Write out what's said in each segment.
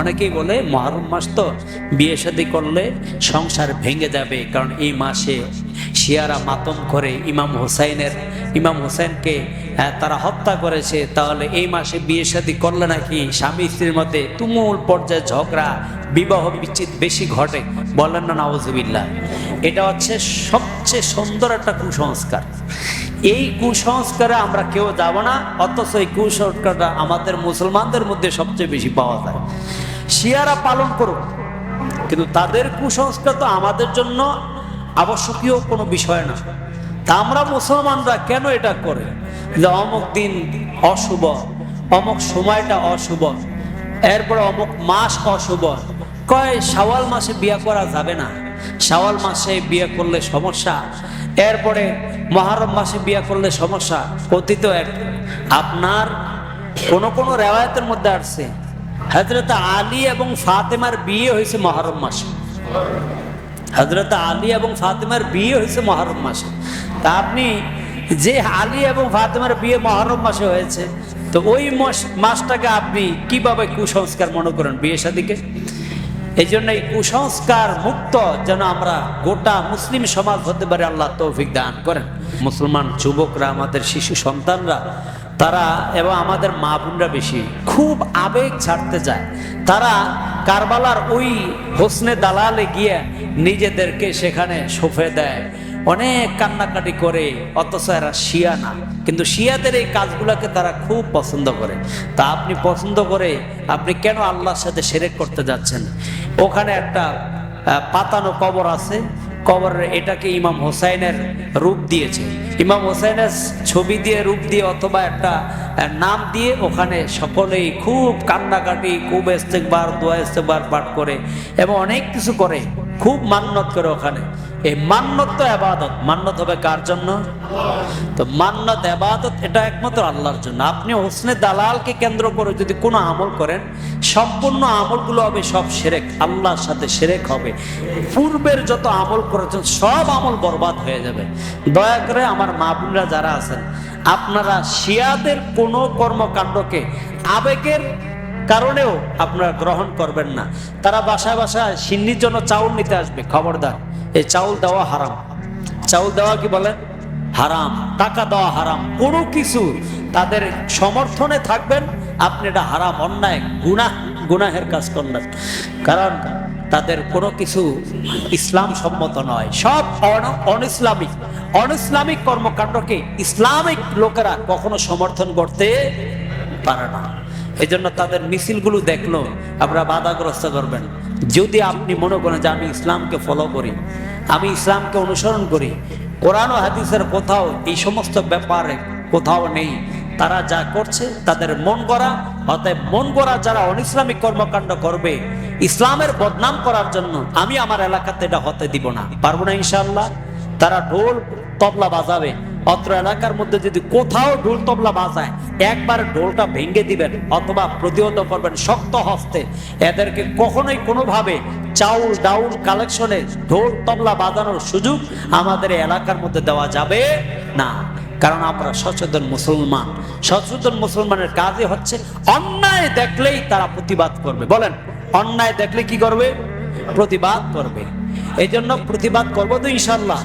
অনেকেই বলে মহরম মাস তো বিয়ে শাদী করলে সংসার ভেঙে যাবে, কারণ এই মাসে শিয়ারা মাতম করে ইমাম হোসাইনের, ইমাম হোসেনকে তারা হত্যা করেছে। তাহলে এই মাসে বিয়ে শাদী করলে নাকি স্বামী স্ত্রীর মধ্যে তুমুল পর্যায়ে ঝগড়া, বিবাহ বিচ্ছেদ বেশি ঘটে। বলেন না নওয়াজবিল্লা এটা হচ্ছে সবচেয়ে সুন্দর একটা কুসংস্কার। এই কুসংস্কারে আমরা কেউ যাব না, অথচ এই কুসংস্কারটা আমাদের মুসলমানদের মধ্যে সবচেয়ে বেশি পাওয়া যায়। শিয়ারা পালন করুক। কিন্তু তাদের কুসংস্কার তো আমাদের জন্য আবশ্যকীয় কোনো বিষয় না। তা আমরা মুসলমানরা কেন এটা করে? যে অমুক দিন অশুভ, অমুক সময়টা অশুভ, এরপরে অমুক মাস অশুভ। কয়, শাওয়াল মাসে বিয়ে করা যাবে না। শাওয়াল মাসে বিয়ে করলে সমস্যা, এরপরে মহারম মাসে বিয়ে করলে সমস্যা কথিত এক। আপনার কোন কোন রেওয়ায়তের মধ্যে আসছে। হজরত আলী এবং ফাতেমার বিয়ে হয়েছে মহরম মাসে। হজরত আলী এবং ফাতেমার বিয়ে হয়েছে মহরম মাসে। তা আপনি যে আলী এবং ফাতেমার বিয়ে মহরম মাসে হয়েছে, তো ওই মাস- মাসটাকে আপনি কীভাবে কুসংস্কার মনে করেন বিয়ে সাদিকে? এই জন্য এই কুসংস্কার মুক্ত যেন আমরা গোটা মুসলিম সমাজ হতে পারে, আল্লাহ তৌফিক দান করেন। মুসলমান যুবকরা, আমাদের শিশু সন্তানরা তারা এবং আমাদের মা বোনরা বেশি খুব আবেগ ছাড়তে যায় তারা কারবালার ওই হোসনে দালালে গিয়ে নিজেদেরকে সেখানে সফে দেয়। অনেক কান্নাকাটি করে, অথচ এরা শিয়া না। কিন্তু শিয়াদের এই কাজগুলোকে তারা খুব পছন্দ করে। তা আপনি পছন্দ করে আপনি কেন আল্লাহর সাথে সেরেক করতে যাচ্ছেন? ওখানে একটা পাতানো কবর আছে। কবরের এটাকে ইমাম হোসাইনের রূপ দিয়েছে। ইমাম হোসাইনের ছবি দিয়ে রূপ দিয়ে অথবা একটা নাম দিয়ে ওখানে সকলেই খুব কান্নাকাটি, খুব ইস্তেকবার, দোয়া ইস্তেকবার পাঠ করে এবং অনেক কিছু করে, খুব মান্যত করে ওখানে। এই মান্যত তো আবাদত মান্যত হবে কার জন্য? তো মান্যত আবাদত এটা একমাত্র আল্লাহর জন্য। আপনি হোসনে দালালকে কেন্দ্র করে যদি কোনো আমল করেন, সম্পূর্ণ আমলগুলো হবে সব সেরেক। আল্লাহর সাথে সেরেক হবে। পূর্বের যত আমল করেছেন, সব আমল বরবাদ হয়ে যাবে। দয়া করে আমার মা বোনরা যারা আছেন, আপনারা শিয়াদের কোনো কর্মকাণ্ডকে, আবেগের কারণেও আপনারা গ্রহণ করবেন না। তারা বাসায় বাসায় সিন্নির জন্য চাউল নিতে আসবে, খবরদার। এই চাউল দেওয়া হারাম। চাউল দেওয়া কি বলেন? হারাম। টাকা দেওয়া হারাম। কোনো কিছু তাদের সমর্থনে থাকবেন, আপনি এটা হারাম, অন্যায়, গুনাহ, গুনাহের কাজ করলেন কারণ তাদের কোনো কিছু ইসলাম সম্মত নয়। সব un- un Islamic un Islamic কর্মকাণ্ডকে Islamic লোকেরা কখনো সমর্থন করতে পারে না। এই জন্য তাদের মিছিলগুলো দেখল, আপনারা বাধাগ্রস্ত করবেন। যদি আপনি মনে করেন যে আমি ইসলামকে ফলো করি, আমি ইসলামকে অনুসরণ করি, কোরআন ও হাদিসের কোথাও এই সমস্ত ব্যাপারে কোথাও নেই। তারা যা করছে, তাদের মন করা অতএব মন করা যারা অনিসলামিক কর্মকাণ্ড করবে, ইসলামের বদনাম করার জন্য আমি আমার এলাকাতে এটা হতে দিব না। পারব না ইনশাল্লাহ তারা ঢোল তবলা বাজাবে। অত্র এলাকার মধ্যে যদি কোথাও ঢোল তবলা বাজায়, একবার ঢোলটা ভেঙে দিবেন অথবা প্রতিহত করবেন শক্ত হস্তে। এদেরকে কখনোই কোনোভাবে চাউল ডাউল কালেকশনে ঢোল তবলা বাজানোর সুযোগ আমাদের এলাকার মধ্যে দেওয়া যাবে না। কারণ আমরা সচেতন মুসলমান। সচেতন মুসলমানের কাজই হচ্ছে অন্যায় দেখলেই তারা প্রতিবাদ করবে। বলেন, অন্যায় দেখলে কি করবে? প্রতিবাদ করবে। এই জন্য প্রতিবাদ করব তো ইনশাল্লাহ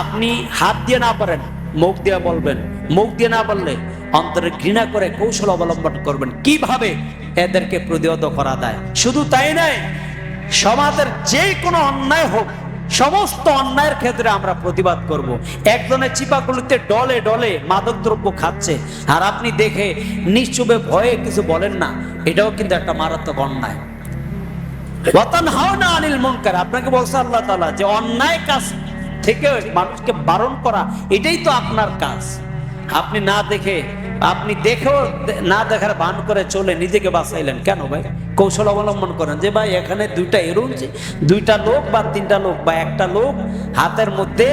আপনি হাত দিয়ে না পারেন, মুখ দিয়ে বলবেন। মুখ দিয়ে না বললে অন্তরে ঘৃণা করে কৌশল অবলম্বন করবেন। কীভাবে? এদেরকে প্রতিহত করা যায়। শুধু তাই নয়, সমাজের যে কোনো অন্যায় হোক, সমস্ত অন্যায়ের ক্ষেত্রে আমরা প্রতিবাদ করব। একজনের চিপাগুলিতে ডলে ডলে মাদক দ্রব্য খাচ্ছে, আর আপনি দেখে নিশ্চুপে ভয়ে কিছু বলেন না, এটাও কিন্তু একটা মারাত্মক অন্যায়। আপনাকে বলছে আল্লাহ তাআলা যে অন্যায় কাজ থেকে মানুষকে বারণ করা, এটাই তো আপনার কাজ। আপনি না দেখে, আপনি দেখেও না দেখার ভান করে চলে নিজেকে বাঁচাইলেন। কেন ভাই? কৌশল অবলম্বন করেন। যে ভাই, এখানে দুইটা এরুন দুইটা লোক বা তিনটা লোক বা একটা লোক, হাতের মধ্যে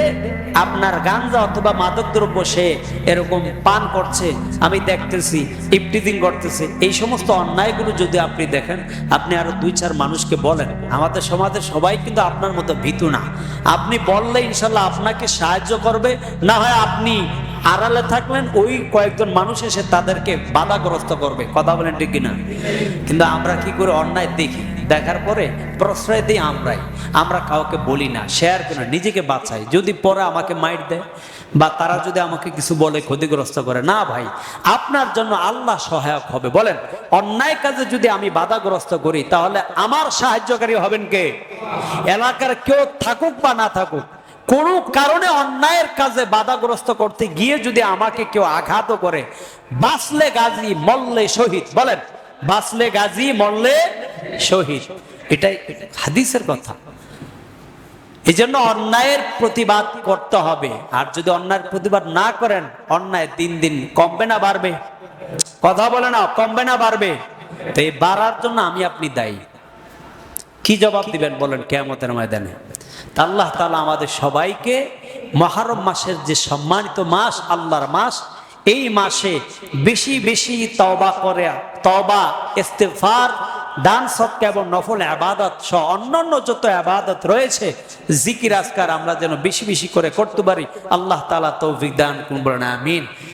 আপনার গাঞ্জা অথবা মাদক দ্রব্য সে এরকম পান করছে, আমি দেখতেছি ইফটিদিং করতেছে, এই সমস্ত অন্যায়গুলো যদি আপনি দেখেন, আপনি আরও দুই চার মানুষকে বলেন, আমাদের সমাজের সবাই কিন্তু আপনার মতো ভীতু না। আপনি বললে ইনশাল্লাহ আপনাকে সাহায্য করবে, না হয় আপনি আড়ালে থাকলেন, ওই কয়েকজন মানুষ এসে তাদেরকে বাধাগ্রস্ত করবে। কথা বলেন ঠিক কিনা? কিন্তু আমরা কি করে অন্যায় দেখি? দেখার পরে প্রশ্রয় দিই আমরাই। আমরা কাউকে বলি না শেয়ার করি না, নিজেকে বাঁচাই। যদি পরে আমাকে মাইট দেয়, বা তারা যদি আমাকে কিছু বলে ক্ষতিগ্রস্ত করে, না ভাই, আপনার জন্য আল্লাহ সহায়ক হবে। বলেন, অন্যায় কাজে যদি আমি বাধাগ্রস্ত করি, তাহলে আমার সাহায্যকারী হবেন কে? এলাকার কেউ থাকুক বা না থাকুক কোন কারণে অন্যায়ের কাজে বাধাগ্রস্ত করতে গিয়ে যদি আমাকে কেউ আঘাত করে, বাঁচলে গাজী মল্লে শহীদ। বলেন, বাঁচলে গাজী মল্লে শহীদ। এটাই হাদিসের কথা। এই জন্য অন্যায়ের প্রতিবাদ করতে হবে। আর যদি অন্যায়ের প্রতিবাদ না করেন, অন্যায় দিন দিন কমবে না, বাড়বে। কথা বলে না কমবে না, বাড়বে। তো এই বাড়ার জন্য আমি আপনি দায়ী। কি জবাব দিবেন বলেন কেয়ামতের ময়দানে? তা আল্লাহ তালা আমাদের সবাইকে মহারম মাসের যে সম্মানিত মাস, আল্লাহর মাস, এই মাসে বেশি বেশি তবা করে তবা ইস্তেফার দান সৎকা এবং নফল আবাদত সহ অন্যান্য যত আবাদত রয়েছে, জিকির, আজকার আমরা যেন বেশি বেশি করে করতে পারি, আল্লাহ তালা তৌফিক দান করবেন আমিন।